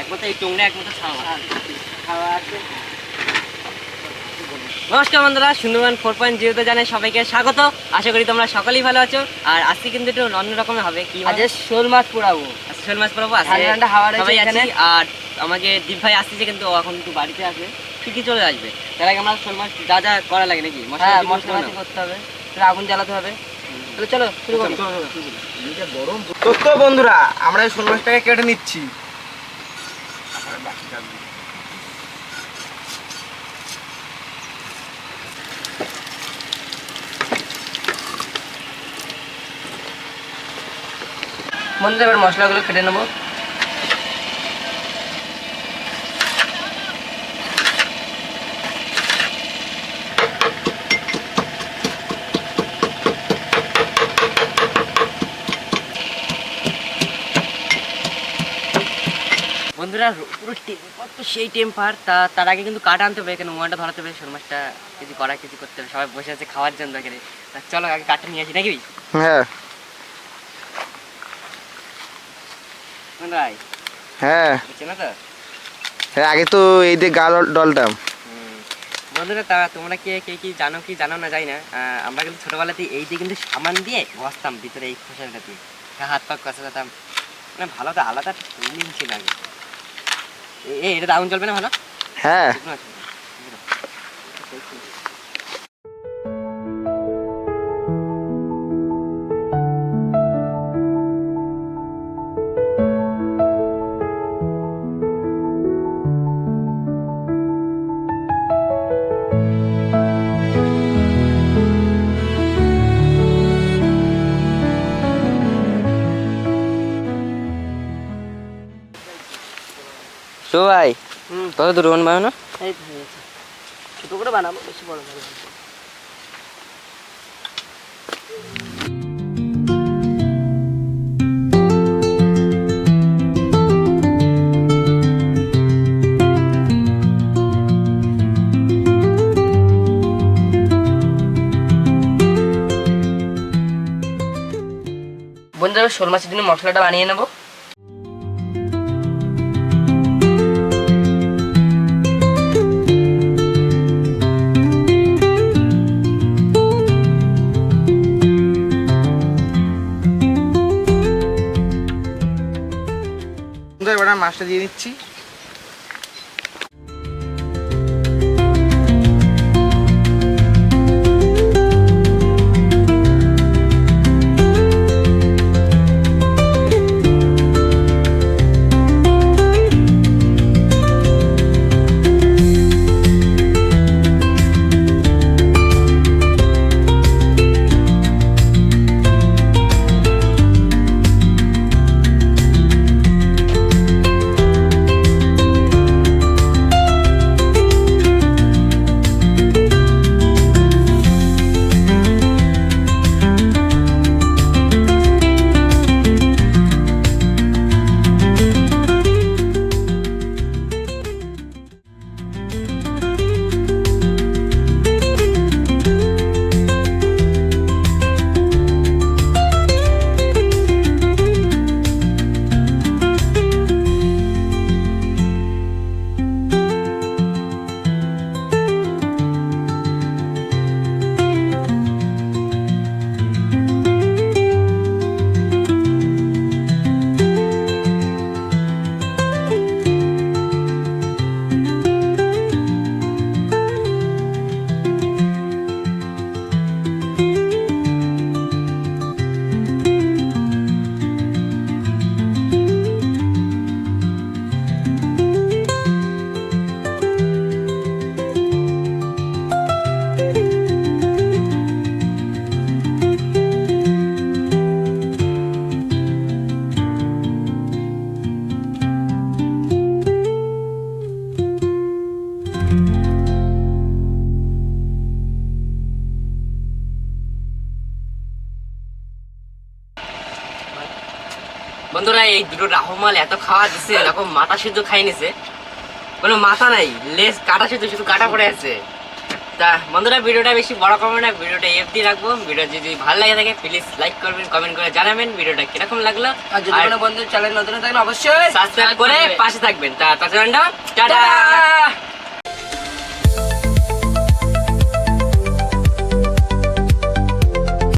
একমাত্র এই টুংরা একমাত্র ছাড়া আর খাওয়া আছে। নমস্কার বন্ধুরা সুন্দরবন ফোর পয়েন্ট জিরোতে জানাই সবাইকে স্বাগত। আশা করি তোমরা সকলেই ভালো আছো। আর আজকে কিন্তু একটু অন্য রকমের হবে কি আজ শোল মাছ পোড়াবো। শোল মাছ পড়াবো সবাই আছি। আর আমাকে দীপ ভাই আসতেছে কিন্তু এখন একটু বাড়িতে আছে ঠিকই চলে আসবে। তার আগে আমরা শোল মাছ যা যা করা লাগে নাকি? হ্যাঁ মশলা করতে হবে। না? করতে হবে। আগুন জ্বালাতে হবে। তাহলে চলো শুরু করি। তো বন্ধুরা আমরা মাছটাকে কেটে নিচ্ছি। বন্ধুরা এবার মশলাগুলো কেটে নেব। বন্ধুরা পুরো টেম্পার তো সেই টেম্পার তা তার আগে কিন্তু কাটা আনতে হবে এখানে মোয়াটা ধরাতে হবে শোল মাছটা কিছু করা কিছু করতে হবে সবাই বসে আছে খাওয়ার জন্য এখানে। তা চলো আগে কাঠটা নিয়ে আসি নাকি? হ্যাঁ। ভাই হ্যাঁ। তো? হ্যাঁ আগে তো এই দিয়ে গাল ডলটাম। বন্ধুরা তা তোমরা কে কে কি জানো কি জানো না জানি না। আমরা কিন্তু ছোটবেলাতে এই দিয়ে কিন্তু সামান দিয়ে ঘষতাম ভিতরে এই খোসাটা দিয়ে। হাত পা কষাতাম। মানে ভালো তো আলাদা ছিল আগে। এটা দাউন চলবে না ভালো? হ্যাঁ। তো ভাই কত না এই তো গেছে। ছোটো করে বানাবো বেশি বড় করে বন্ধুরা শোল মাছের জন্য মশলাটা বানিয়ে নেব। এবার মাছটা দিয়ে দিচ্ছি। বন্ধুরা এই দুটো রাহমাল এত খাওয়া দিছে এরকম মাথা সিদ্ধ খাই নিছে। কোনো মাথা নাই লেজ কাটা সিদ্ধ শুধু কাটা পড়ে আছে। তা বন্ধুরা ভিডিওটা বেশি বড় করব না ভিডিওটা এফডি রাখব। ভিডিও যদি ভালো লাগে থাকে প্লিজ লাইক করবেন কমেন্ট করে জানাবেন ভিডিওটা কীরকম লাগল। আর যদি কোনো বন্ধু চ্যানেল নতুন থাকলে অবশ্যই সাবস্ক্রাইব করে পাশে থাকবেন। তা তাছাড়া টাটা টাটা